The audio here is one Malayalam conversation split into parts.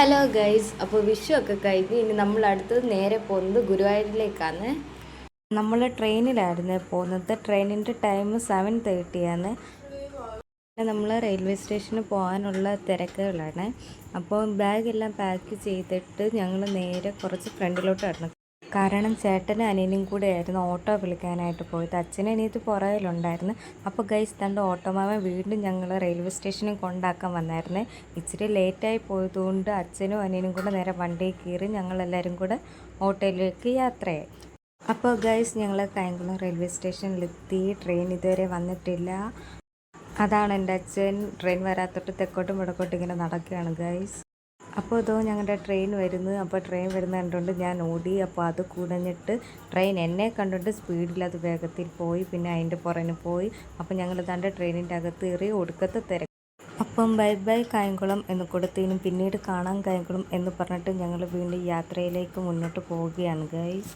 ഹലോ ഗൈസ് അപ്പോൾ വിഷു ഒക്കെ കഴിഞ്ഞ് ഇനി നമ്മൾ അടുത്തത് നേരെ പോകുന്നത് ഗുരുവായൂരിലേക്കാണ്. നമ്മൾ ട്രെയിനിലായിരുന്നു പോകുന്നത്. ട്രെയിനിന്റെ ടൈം സെവൻ തേർട്ടിയാണ് നമ്മൾ റെയിൽവേ സ്റ്റേഷനിൽ പോകാനുള്ള തിരക്കുകളാണ്. അപ്പോൾ ബാഗെല്ലാം പാക്ക് ചെയ്തിട്ട് ഞങ്ങൾ നേരെ കുറച്ച് ഫ്രണ്ടിലോട്ട് ഇറങ്ങി കാരണം ചേട്ടനും അനിയനും കൂടെ ആയിരുന്നു ഓട്ടോ വിളിക്കാനായിട്ട് പോയത്. അച്ഛനും അനിയത്ത് പുറകിലുണ്ടായിരുന്നു. അപ്പോൾ ഗൈസ് തന്റെ ഓട്ടോമാവൻ വീണ്ടും ഞങ്ങൾ റെയിൽവേ സ്റ്റേഷനിൽ കൊണ്ടാക്കാൻ വന്നായിരുന്നേ. ഇച്ചിരി ലേറ്റായി പോയതുകൊണ്ട് അച്ഛനും അനിയനും കൂടെ നേരെ വണ്ടിയിൽ കയറി ഞങ്ങളെല്ലാവരും കൂടെ ഓട്ടോയിലേക്ക് യാത്രയായി. അപ്പോൾ ഗൈസ് ഞങ്ങൾ കായംകുളം റെയിൽവേ സ്റ്റേഷനിലെത്തി ട്രെയിൻ ഇതുവരെ വന്നിട്ടില്ല. അതാണ് എന്റെ അച്ഛൻ. ട്രെയിൻ വരാത്തോട്ട് തെക്കോട്ടും വടക്കോട്ടും ഇങ്ങനെ നടക്കുകയാണ് ഗൈസ് അപ്പോൾ ഇതോ ഞങ്ങളുടെ ട്രെയിൻ വരുന്നു. അപ്പോൾ ട്രെയിൻ വരുന്ന കണ്ടുകൊണ്ട് ഞാൻ ഓടി. അപ്പോൾ അത് കുടഞ്ഞിട്ട് ട്രെയിൻ എന്നെ കണ്ടുകൊണ്ട് സ്പീഡിൽ അത് വേഗത്തിൽ പോയി. പിന്നെ അതിന്റെ പുറകിന് പോയി. അപ്പോൾ ഞങ്ങൾ തന്റെ ട്രെയിനിന്റെ അകത്ത് കയറി ഒടുക്കത്തെ തിരക്ക് അപ്പം ബൈ ബൈ കായംകുളം എന്ന് കൊടുത്തതിനും പിന്നീട് കാണാൻ കായംകുളം എന്ന് പറഞ്ഞിട്ട് ഞങ്ങൾ വീണ്ടും യാത്രയിലേക്ക് മുന്നോട്ട് പോവുകയാണ് ഗൈസ്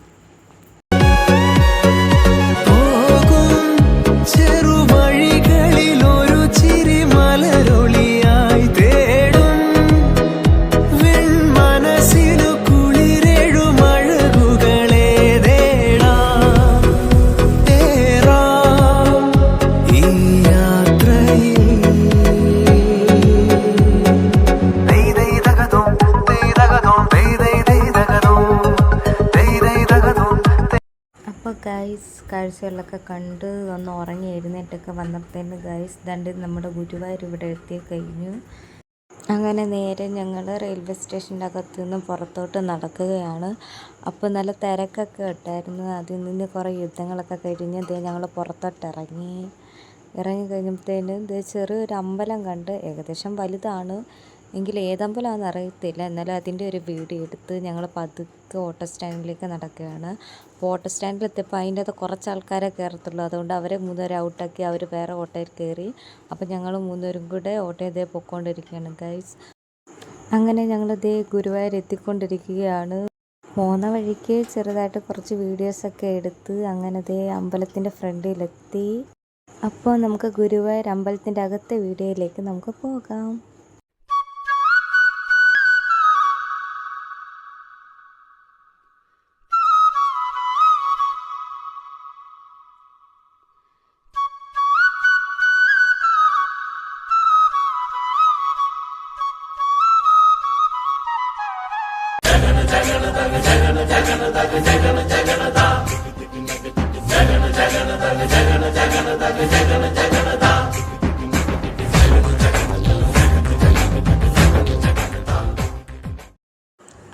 അപ്പോൾ ഗൈസ് കാഴ്ചകളൊക്കെ കണ്ട് ഒന്ന് ഉറങ്ങി എഴുന്നേറ്റൊക്കെ വന്നപ്പോഴത്തേന് ഗൈസ് ദണ്ട് നമ്മുടെ ഗുരുവായൂർ ഇവിടെ എത്തി കഴിഞ്ഞു. അങ്ങനെ നേരെ ഞങ്ങൾ റെയിൽവേ സ്റ്റേഷന്റെ അകത്തു നിന്ന് പുറത്തോട്ട് നടക്കുകയാണ്. അപ്പോൾ നല്ല തിരക്കൊക്കെ ഇട്ടായിരുന്നു അതിൽ നിന്ന് കുറേ യുദ്ധങ്ങളൊക്കെ കഴിഞ്ഞ് ദേ ഞങ്ങൾ പുറത്തോട്ട് ഇറങ്ങി. ഇറങ്ങി കഴിഞ്ഞപ്പോഴത്തേന് ദേ ചെറിയൊരു അമ്പലം കണ്ട് ഏകദേശം വലുതാണ്. എങ്കിൽ ഏതമ്പലമാണെന്ന് അറിയത്തില്ല. എന്നാലും അതിന്റെ ഒരു വീഡിയോ എടുത്ത് ഞങ്ങൾ പതുക്കെ ഓട്ടോ സ്റ്റാൻഡിലേക്ക് നടക്കുകയാണ്. അപ്പോൾ ഓട്ടോ സ്റ്റാൻഡിൽ എത്തിയപ്പോൾ അതിന്റെ അത് കുറച്ച് ആൾക്കാരെ കയറത്തുള്ളൂ. അതുകൊണ്ട് അവരെ മൂന്നുപേരെ ഔട്ടാക്കി അവർ വേറെ ഓട്ടോയിൽ കയറി. അപ്പോൾ ഞങ്ങൾ മൂന്നുപേരും കൂടെ ഓട്ടോ ഇതേ പൊയ്ക്കൊണ്ടിരിക്കുകയാണ് ഗൈസ്. അങ്ങനെ ഞങ്ങളിതേ ഗുരുവായൂർ എത്തിക്കൊണ്ടിരിക്കുകയാണ്. പോകുന്ന വഴിക്ക് ചെറുതായിട്ട് കുറച്ച് വീഡിയോസൊക്കെ എടുത്ത് അങ്ങനെ ദേ അമ്പലത്തിന്റെ ഫ്രണ്ടിലെത്തി. അപ്പോൾ നമുക്ക് ഗുരുവായൂർ അമ്പലത്തിന്റെ അകത്തെ വീഡിയോയിലേക്ക് നമുക്ക് പോകാം.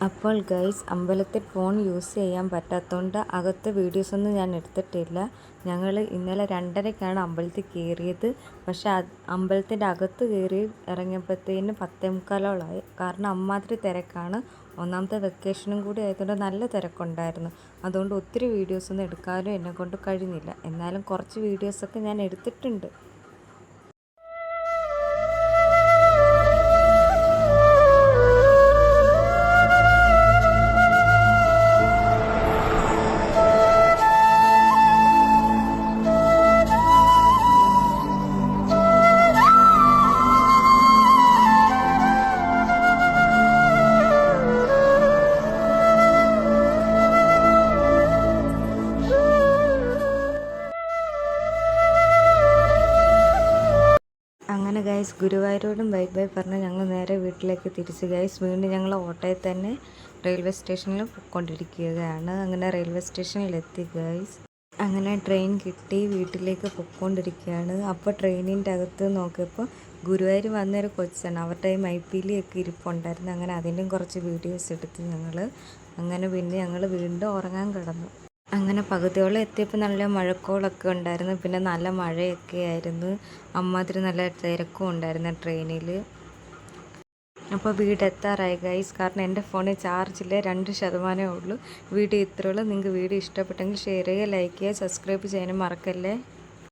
അപ്പോൾ ഗൈസ് അമ്പലത്തിൽ ഫോൺ യൂസ് ചെയ്യാൻ പറ്റാത്തതുകൊണ്ട് അകത്തെ വീഡിയോസൊന്നും ഞാൻ എടുത്തിട്ടില്ല. ഞങ്ങൾ ഇന്നലെ രണ്ടരയ്ക്കാണ് അമ്പലത്തിൽ കയറിയത് പക്ഷേ അമ്പലത്തിന്റെ അകത്ത് കയറി ഇറങ്ങിയപ്പോഴത്തേന് പത്തേ മുക്കാലോളായി. കാരണം അമ്മാതിരി തിരക്കാണ്. ഒന്നാമത്തെ വെക്കേഷനും കൂടി ആയതുകൊണ്ട് നല്ല തിരക്കുണ്ടായിരുന്നു. അതുകൊണ്ട് ഒത്തിരി വീഡിയോസൊന്നും എടുക്കാനും എന്നെ കൊണ്ട് കഴിഞ്ഞില്ല. എന്നാലും കുറച്ച് വീഡിയോസൊക്കെ ഞാൻ എടുത്തിട്ടുണ്ട്. അങ്ങനെ ഗൈസ് ഗുരുവായൂരോടും ബൈ ബൈ പറഞ്ഞ് ഞങ്ങൾ നേരെ വീട്ടിലേക്ക് തിരിച്ച് ഗൈസ് വീണ്ടും ഞങ്ങൾ ഓട്ടോയിൽ തന്നെ റെയിൽവേ സ്റ്റേഷനിൽ പൊയ്ക്കൊണ്ടിരിക്കുകയാണ്. അങ്ങനെ റെയിൽവേ സ്റ്റേഷനിലെത്തി ഗൈസ് അങ്ങനെ ട്രെയിൻ കിട്ടി വീട്ടിലേക്ക് പൊയ്ക്കൊണ്ടിരിക്കുകയാണ്. അപ്പോൾ ട്രെയിനിന്റെ അകത്ത് നോക്കിയപ്പോൾ ഗുരുവായൂർ വന്നൊരു കൊച്ചാണ്. അവരുടെ മൈപ്പീലിയൊക്കെ ഇരിപ്പുണ്ടായിരുന്നു. അങ്ങനെ അതിന്റെയും കുറച്ച് വീഡിയോസ് എടുത്ത് ഞങ്ങൾ അങ്ങനെ പിന്നെ ഞങ്ങൾ വീണ്ടും ഉറങ്ങാൻ കിടന്നു. അങ്ങനെ പകുതിയോളം എത്തിയപ്പോൾ നല്ല മഴക്കോളൊക്കെ ഉണ്ടായിരുന്നു. പിന്നെ നല്ല മഴയൊക്കെ ആയിരുന്നു. അമ്മാതിരി നല്ല തിരക്കും ഉണ്ടായിരുന്നു ട്രെയിനിൽ അപ്പോൾ വീട് എത്താറായി ഗൈസ് കാരണം എന്റെ ഫോണിൽ ചാർജില്ല രണ്ട് ശതമാനമേ ഉള്ളൂ. വീഡിയോ ഇത്രയുള്ളൂ നിങ്ങൾക്ക് വീഡിയോ ഇഷ്ടപ്പെട്ടെങ്കിൽ ഷെയർ ചെയ്യുക ലൈക്ക് ചെയ്യുക സബ്സ്ക്രൈബ് ചെയ്യാനും മറക്കല്ലേ?